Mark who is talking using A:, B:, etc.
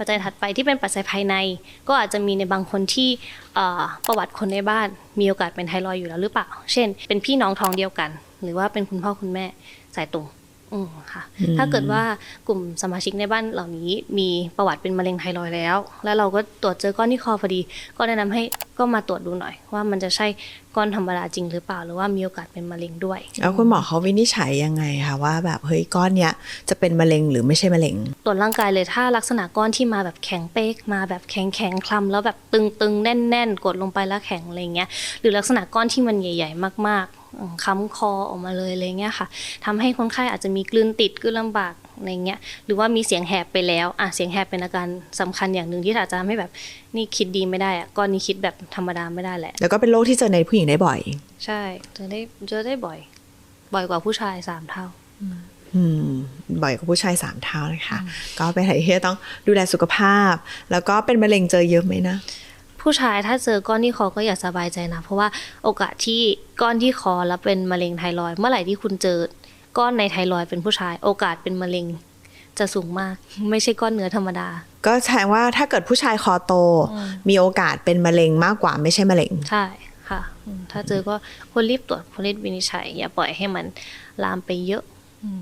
A: ปัจจัยถัดไปที่เป็นปัจจัยภายใน ก็อาจจะมีในบางคนที่ประวัติคนในบ้าน มีโอกาสเป็นไทรอยด์อยู่แล้วหรือเปล่า เช่น เป็นพี่น้องท้องเดียวกัน หรือว่าเป็นคุณพ่อคุณแม่สายตรง อืมค่ะ ถ้าเกิดว่ากลุ่มสมาชิกในบ้านเหล่านี้มีประวัติเป็นมะเร็งไทรอยด์แล้ว แล้วเราก็ตรวจเจอก้อนที่คอพอดี ก็แนะนำให้ก็มาตรวจดูหน่อย ว่ามันจะใช่ก้อนธรรมดาจริงหรือเปล่า หรือว่ามีโอกาสเป็นมะเร็งด้วย
B: แล้วคุณหมอเขาวินิจฉัยยังไงคะว่าแบบเฮ้ยก้อนเนี้ยจะเป็นมะเร็งหรือไม่ใช่มะเร็ง
A: ตรวจร่างกายเลยถ้าลักษณะก้อนที่มาแบบแข็งเป๊กมาแบบแข็งแข็งๆคลำแล้วแบบตึงตึงๆแน่นแน่นๆกดลงไปแล้วแข็งอะไรเงี้ย หรือลักษณะก้อนที่มันใหญ่ ๆ มากๆอืม ค้ำคอออกมาเลยอะไรเงี้ยค่ะทำให้คนไข้อาจจะมีกลืนติดกลืนลำบากอะไรเงี้ยหรือว่ามีเสียงแหบไปแล้วอะเสียงแหบเป็นอาการสำคัญอย่างหนึ่งที่อาจจะทำให้แบบนี่คิดดีไม่ได้อะก้อนนี้คิดแบบธรรมดาไม่ได้แหละ
B: แล้วก็เป็นโรคที่เจอในผู้หญิงได้บ่อย
A: ใช่เจอได้เจอได้บ่อย บ่อยกว่าผู้ชายสามเท่า
B: อืมบ่อยกว่าผู้ชายสามเท่านะคะ ก็เป็นอะไรที่ต้องดูแลสุขภาพ แล้วก็เป็นมะเร็งเจอเยอะไหมนะ
A: ผู้ชายถ้าเจอก้อนที่คอก็อย่าสบายใจนะ เพราะว่าโอกาสที่ก้อนที่คอแล้วเป็นมะเร็งไทรอยด์เมื่อไหร่ที่คุณเจอก้อนในไทรอยด์เป็นผู้ชาย โอกาสเป็นมะเร็งจะสูงมาก ไม่ใช่ก้อนเนื้อธรรมดา
B: ก็แสดงว่าถ้าเกิดผู้ชายคอโต มีโอกาสเป็นมะเร็งมากกว่าไม่ใช่มะเร็ง
A: ใช่ค่ะอืมถ้าเจอก็ควรรีบตรวจควรรีบวินิจฉัยอย่าปล่อยให้มันลามไปเยอะ
C: อืม